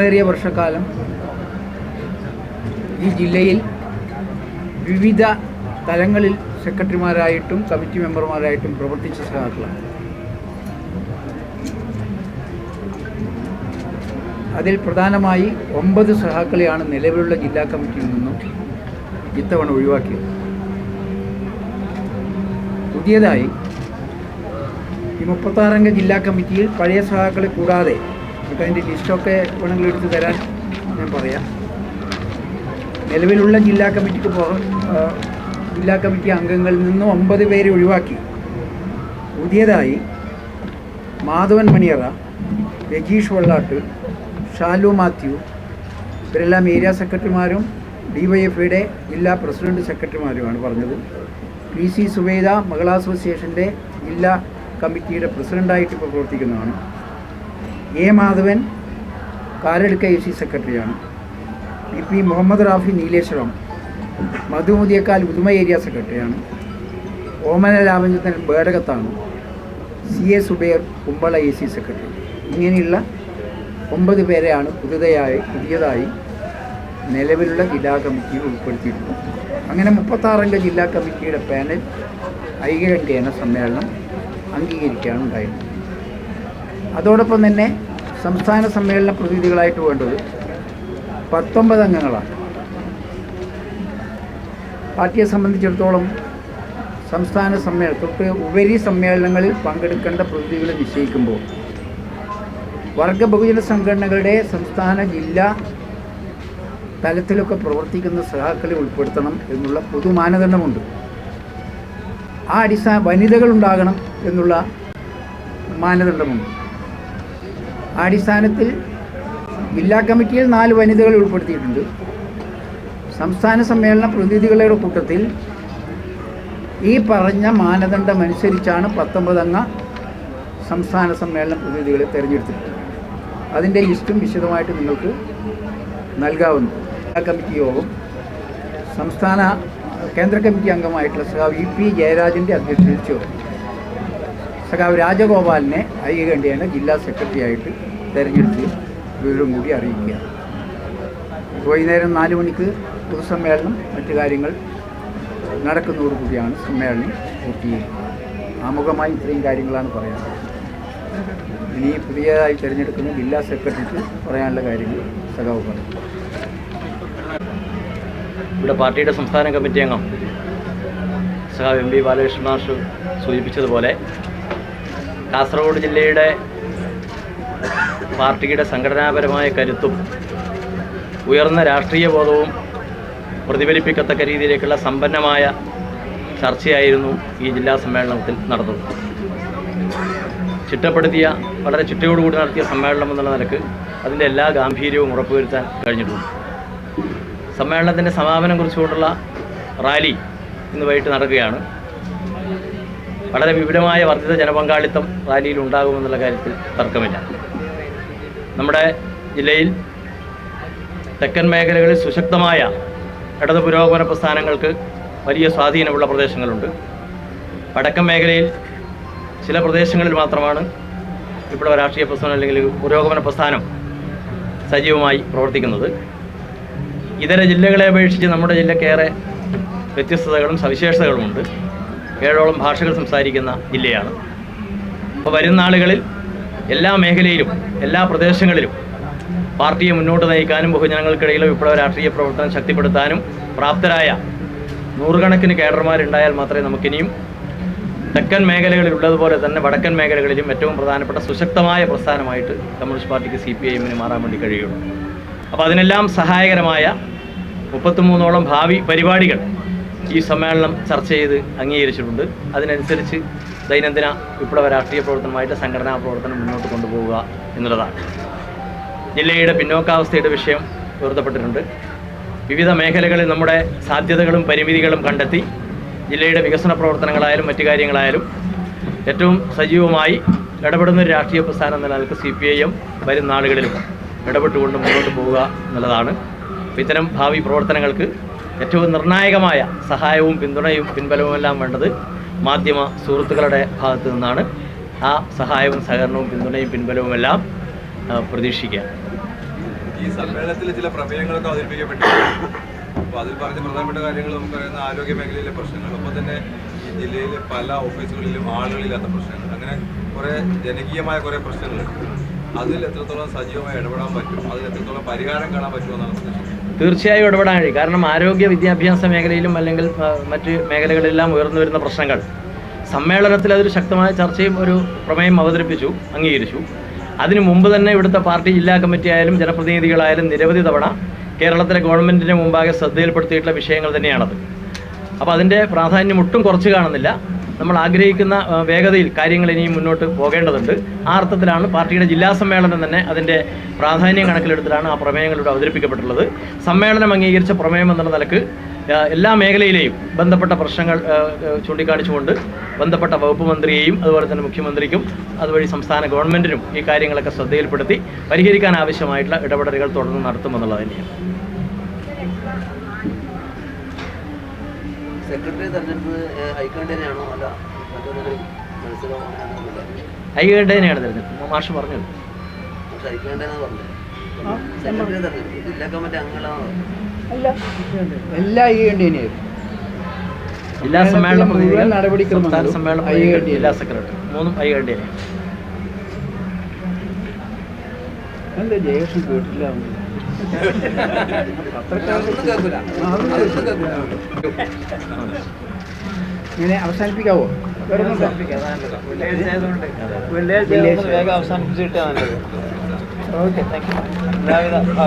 ദീർഘമേറിയ വർഷക്കാലം ഈ ജില്ലയിൽ വിവിധ തലങ്ങളിൽ സെക്രട്ടറിമാരായിട്ടും കമ്മിറ്റി മെമ്പർമാരായിട്ടും പ്രവർത്തിച്ച സഹാക്കളാണ് അതിൽ പ്രധാനമായി ഒമ്പത് സഹാക്കളെയാണ് നിലവിലുള്ള ജില്ലാ കമ്മിറ്റിയിൽ നിന്നും ഇത്തവണ ഒഴിവാക്കിയത്. പുതിയതായി ഈ മുപ്പത്താറംഗ ജില്ലാ കമ്മിറ്റിയിൽ പഴയ സഹാക്കളെ കൂടാതെ നമുക്ക് അതിന്റെ ലിസ്റ്റൊക്കെ വേണമെങ്കിൽ എടുത്ത് തരാൻ ഞാൻ പറയാം. നിലവിലുള്ള ജില്ലാ കമ്മിറ്റിക്ക് പോകാം ജില്ലാ കമ്മിറ്റി അംഗങ്ങളിൽ നിന്നും ഒമ്പത് പേരെ ഒഴിവാക്കി. പുതിയതായി മാധവൻ മണിയറ രജീഷ് വെള്ളാട്ട് ഷാലു മാത്യു ഇവരെല്ലാം ഏരിയ സെക്രട്ടറിമാരും ഡി വൈ എഫ് ഐയുടെ ജില്ലാ പ്രസിഡന്റ് സെക്രട്ടറിമാരുമാണ് പറഞ്ഞത്. പി സി സുബൈദ മഹിളാ അസോസിയേഷന്റെ ജില്ലാ കമ്മിറ്റിയുടെ പ്രസിഡന്റായിട്ട് ഇപ്പോൾ പ്രവർത്തിക്കുന്നതാണ്. A Madhavan Karadukka A C സെക്രട്ടറിയാണ്. P P Muhammad Rafi Nileshwaram Madhumuthiyakkal Uduma area സെക്രട്ടറിയാണ്. Omana Ramachandran ബേടകത്താണ്. C A Subair Kumbla A C secretary. ഇങ്ങനെയുള്ള ഒമ്പത് പേരെയാണ് പുതുതായി പുതിയതായി നിലവിലുള്ള ജില്ലാ കമ്മിറ്റിയിൽ ഉൾപ്പെടുത്തിയിട്ടുള്ളത്. അങ്ങനെ മുപ്പത്താറംഗ ജില്ലാ കമ്മിറ്റിയുടെ പാനൽ ഐകകണ്ഠ്യേന സമ്മേളനം അംഗീകരിക്കുകയാണ് ഉണ്ടായിരുന്നത് അതോടൊപ്പം തന്നെ സംസ്ഥാന സമ്മേളന പ്രതിനിധികളായിട്ട് വേണ്ടത് പത്തൊമ്പത് അംഗങ്ങളാണ്. പാർട്ടിയെ സംബന്ധിച്ചിടത്തോളം സംസ്ഥാന സമ്മേളനം തൊട്ട് ഉപരി സമ്മേളനങ്ങളിൽ പങ്കെടുക്കേണ്ട പ്രതിനിധികൾ നിശ്ചയിക്കുമ്പോൾ വർഗ ബഹുജന സംഘടനകളുടെ സംസ്ഥാന ജില്ലാ തലത്തിലൊക്കെ പ്രവർത്തിക്കുന്ന സഹാക്കളെ ഉൾപ്പെടുത്തണം എന്നുള്ള പൊതു മാനദണ്ഡമുണ്ട്. ആ അടിസ്ഥാന വനിതകളുണ്ടാകണം എന്നുള്ള മാനദണ്ഡമുണ്ട്. അടിസ്ഥാനത്തിൽ ജില്ലാ കമ്മിറ്റിയിൽ നാല് വനിതകൾ ഉൾപ്പെടുത്തിയിട്ടുണ്ട്. സംസ്ഥാന സമ്മേളന പ്രതിനിധികളുടെ കൂട്ടത്തിൽ ഈ പറഞ്ഞ മാനദണ്ഡം അനുസരിച്ചാണ് പത്തൊമ്പതംഗ സംസ്ഥാന സമ്മേളന പ്രതിനിധികളെ തിരഞ്ഞെടുത്തിട്ടുള്ളത്. അതിന്റെ ലിസ്റ്റും വിശദമായിട്ട് നിങ്ങൾക്ക് നൽകാവുന്നു. ജില്ലാ കമ്മിറ്റി യോഗം സംസ്ഥാന കേന്ദ്ര കമ്മിറ്റി അംഗമായിട്ടുള്ള സഹ ഇ പി ജയരാജന്റെ അധ്യക്ഷതയിൽ ചേർന്നു. സഖാവ് രാജഗോപാലിനെ ഐകകണ്ഠ്യേന ജില്ലാ സെക്രട്ടറി ആയിട്ട് തിരഞ്ഞെടുത്ത് വിവരം കൂടി അറിയിക്കുക. വൈകുന്നേരം നാല് മണിക്ക് പൊതുസമ്മേളനം മറ്റു കാര്യങ്ങൾ നടക്കുന്നതോടുകൂടിയാണ് സമ്മേളനം പൂർത്തീകരിക്കുക. ആമുഖമായി ഇത്രയും കാര്യങ്ങളാണ് പറയാനുള്ളത്. ഇനി പുതിയതായി തിരഞ്ഞെടുക്കുന്ന ജില്ലാ സെക്രട്ടറിക്ക് പറയാനുള്ള കാര്യങ്ങൾ സഖാവ് പറഞ്ഞു ഇവിടെ പാർട്ടിയുടെ സംസ്ഥാന കമ്മിറ്റി അംഗം സഖാവ് എം പി ബാലകൃഷ്ണൻ സൂചിപ്പിച്ചതുപോലെ കാസർഗോഡ് ജില്ലയുടെ പാർട്ടിയുടെ സംഘടനാപരമായ കരുത്തും ഉയർന്ന രാഷ്ട്രീയ ബോധവും പ്രതിഫലിപ്പിക്കത്തക്ക രീതിയിലേക്കുള്ള സമ്പന്നമായ ചർച്ചയായിരുന്നു ഈ ജില്ലാ സമ്മേളനത്തിൽ നടന്നത്. ചിട്ടപ്പെടുത്തിയ വളരെ ചിട്ടയോടുകൂടി നടത്തിയ സമ്മേളനം എന്നുള്ള നിലയ്ക്ക് അതിന്റെ എല്ലാ ഗാംഭീര്യവും ഉറപ്പുവരുത്താൻ കഴിഞ്ഞിട്ടുണ്ട്. സമ്മേളനത്തിന്റെ സമാപനം കുറിച്ചുകൊണ്ടുള്ള റാലി ഇന്ന് വൈകിട്ട് നടക്കുകയാണ്. വളരെ വിപുലമായ വർദ്ധിത ജനപങ്കാളിത്തം റാലിയിൽ ഉണ്ടാകുമെന്നുള്ള കാര്യത്തിൽ തർക്കമില്ല. നമ്മുടെ ജില്ലയിൽ തെക്കൻ മേഖലകളിൽ സുശക്തമായ ഇടത് പുരോഗമന പ്രസ്ഥാനങ്ങൾക്ക് വലിയ സ്വാധീനമുള്ള പ്രദേശങ്ങളുണ്ട്. വടക്കൻ മേഖലയിൽ ചില പ്രദേശങ്ങളിൽ മാത്രമാണ് ഇവിടെ രാഷ്ട്രീയ പ്രസ്ഥാനം അല്ലെങ്കിൽ പുരോഗമന പ്രസ്ഥാനം സജീവമായി പ്രവർത്തിക്കുന്നത്. ഇതര ജില്ലകളെ അപേക്ഷിച്ച് നമ്മുടെ ജില്ലക്കേറെ വ്യത്യസ്തതകളും സവിശേഷതകളുമുണ്ട്. ഏഴോളം ഭാഷകൾ സംസാരിക്കുന്ന ജില്ലയാണ്. അപ്പോൾ വരുന്ന ആളുകളിൽ എല്ലാ മേഖലയിലും എല്ലാ പ്രദേശങ്ങളിലും പാർട്ടിയെ മുന്നോട്ട് നയിക്കാനും ബഹുജനങ്ങൾക്കിടയിലെ വിപ്ലവ രാഷ്ട്രീയ പ്രവർത്തനം ശക്തിപ്പെടുത്താനും പ്രാപ്തരായ നൂറുകണക്കിന് കേഡർമാരുണ്ടായാൽ മാത്രമേ നമുക്കിനിയും തെക്കൻ മേഖലകളിലുള്ളതുപോലെ തന്നെ വടക്കൻ മേഖലകളിലും ഏറ്റവും പ്രധാനപ്പെട്ട സുശക്തമായ പ്രസ്ഥാനമായിട്ട് കമ്മ്യൂണിസ്റ്റ് പാർട്ടിക്ക് സി പി ഐ മാറാൻ വേണ്ടി കഴിയുള്ളൂ. അപ്പോൾ അതിനെല്ലാം സഹായകരമായ മുപ്പത്തിമൂന്നോളം ഭാവി പരിപാടികൾ ഈ സമ്മേളനം ചർച്ച ചെയ്ത് അംഗീകരിച്ചിട്ടുണ്ട്. അതിനനുസരിച്ച് ദൈനംദിന വിപ്ലവ രാഷ്ട്രീയ പ്രവർത്തനമായിട്ട് സംഘടനാ പ്രവർത്തനം മുന്നോട്ട് കൊണ്ടുപോവുക എന്നുള്ളതാണ്. ജില്ലയുടെ പിന്നോക്കാവസ്ഥയുടെ വിഷയം ഉയർത്തപ്പെട്ടിട്ടുണ്ട് വിവിധ മേഖലകളിൽ നമ്മുടെ സാധ്യതകളും പരിമിതികളും കണ്ടെത്തി ജില്ലയുടെ വികസന പ്രവർത്തനങ്ങളായാലും മറ്റു കാര്യങ്ങളായാലും ഏറ്റവും സജീവമായി ഇടപെടുന്ന ഒരു രാഷ്ട്രീയ പ്രസ്ഥാനം എന്ന നിലയ്ക്ക് സി പി ഐ എം വരും നാളുകളിലും ഇടപെട്ടുകൊണ്ട് മുന്നോട്ട് പോവുക എന്നുള്ളതാണ്. ഇത്തരം ഭാവി പ്രവർത്തനങ്ങൾക്ക് ഏറ്റവും നിർണായകമായ സഹായവും പിന്തുണയും പിൻബലവുമെല്ലാം വേണ്ടത് മാധ്യമ സുഹൃത്തുക്കളുടെ ഭാഗത്തു നിന്നാണ്. ആ സഹായവും സഹകരണവും പിന്തുണയും പിൻബലവുമെല്ലാം പ്രതീക്ഷിക്കുക ഈ സമ്മേളനത്തിൽ ചില പ്രമേയങ്ങളൊക്കെ അവതരിപ്പിക്കപ്പെട്ടു അപ്പോൾ അതിൽ പറഞ്ഞ പ്രധാനപ്പെട്ട കാര്യങ്ങൾ നമുക്കറിയുന്ന ആരോഗ്യ മേഖലയിലെ പ്രശ്നങ്ങൾ ഒപ്പം തന്നെ ഈ ജില്ലയിലെ പല ഓഫീസുകളിലും ആളുകളില്ലാത്ത പ്രശ്നങ്ങൾ അങ്ങനെ കുറേ ജനകീയമായ കുറേ പ്രശ്നങ്ങളുണ്ട് അതിൽ എത്രത്തോളം സജീവമായി ഇടപെടാൻ പറ്റും? അതിൽ എത്രത്തോളം പരിഹാരം കാണാൻ പറ്റുമെന്നാണ് പ്രതീക്ഷിക്കുന്നത്? തീർച്ചയായും ഇടപെടാൻ കഴിയും കാരണം ആരോഗ്യ വിദ്യാഭ്യാസ മേഖലയിലും അല്ലെങ്കിൽ മറ്റ് മേഖലകളിലെല്ലാം ഉയർന്നു വരുന്ന പ്രശ്നങ്ങൾ. സമ്മേളനത്തിൽ അതൊരു ശക്തമായ ചർച്ചയും ഒരു പ്രമേയം അവതരിപ്പിച്ചു അംഗീകരിച്ചു. അതിനു മുമ്പ് തന്നെ ഇവിടുത്തെ പാർട്ടി ജില്ലാ കമ്മിറ്റി ആയാലും ജനപ്രതിനിധികളായാലും നിരവധി തവണ കേരളത്തിലെ ഗവൺമെന്റിന്റെ മുമ്പാകെ ശ്രദ്ധയിൽപ്പെടുത്തിയിട്ടുള്ള വിഷയങ്ങൾ തന്നെയാണത്. അപ്പോൾ അതിന്റെ പ്രാധാന്യം ഒട്ടും കുറച്ച് കാണുന്നില്ല. നമ്മൾ ആഗ്രഹിക്കുന്ന വേഗതയിൽ കാര്യങ്ങൾ ഇനിയും മുന്നോട്ട് പോകേണ്ടതുണ്ട്. ആ അർത്ഥത്തിലാണ് പാർട്ടിയുടെ ജില്ലാ സമ്മേളനം തന്നെ അതിന്റെ പ്രാധാന്യം കണക്കിലെടുത്തിട്ടാണ് ആ പ്രമേയങ്ങൾ ഇവിടെ അവതരിപ്പിക്കപ്പെട്ടുള്ളത്. സമ്മേളനം അംഗീകരിച്ച പ്രമേയം എന്നുള്ള നിലയ്ക്ക് എല്ലാ മേഖലയിലെയും ബന്ധപ്പെട്ട പ്രശ്നങ്ങൾ ചൂണ്ടിക്കാണിച്ചുകൊണ്ട് ബന്ധപ്പെട്ട വകുപ്പ് മന്ത്രിയെയും അതുപോലെ തന്നെ മുഖ്യമന്ത്രിക്കും അതുവഴി സംസ്ഥാന ഗവൺമെന്റിനും ഈ കാര്യങ്ങളൊക്കെ ശ്രദ്ധയിൽപ്പെടുത്തി പരിഹരിക്കാൻ ആവശ്യമായിട്ടുള്ള ഇടപെടലുകൾ തുടർന്ന് നടത്തുമെന്നുള്ളത് തന്നെയാണ്. സെക്രട്ടറി തെരഞ്ഞെടുപ്പ് ഏഹ്, ഹൈക്കമാൻഡ് തന്നെയാണോ? അല്ല തന്നെയാണ് തിരഞ്ഞെടുപ്പ്. മാഷ് പറഞ്ഞു പക്ഷെ ഹൈക്കമാൻഡ് എന്നാ പറഞ്ഞത് സെക്രട്ടറി തെരഞ്ഞെടുപ്പ്. ജില്ലാ കമ്മിറ്റി അംഗങ്ങളാണോ? എല്ലാ ഈ തന്നെയായിരുന്നു ജില്ലാ സമ്മേളന പ്രതിനിധികൾ സംസ്ഥാന സമ്മേളന ഐ പ്രതിനിധികൾ ജില്ലാ സെക്രട്ടറി മൂന്നും ഐ ജയകൃഷ്ണൻ കേട്ടില്ല ഇങ്ങനെ അവസാനിപ്പിക്കാവോ? വേഗം അവസാനിപ്പിച്ചിട്ടാ നല്ലത് ഓക്കെ. താങ്ക് ആ,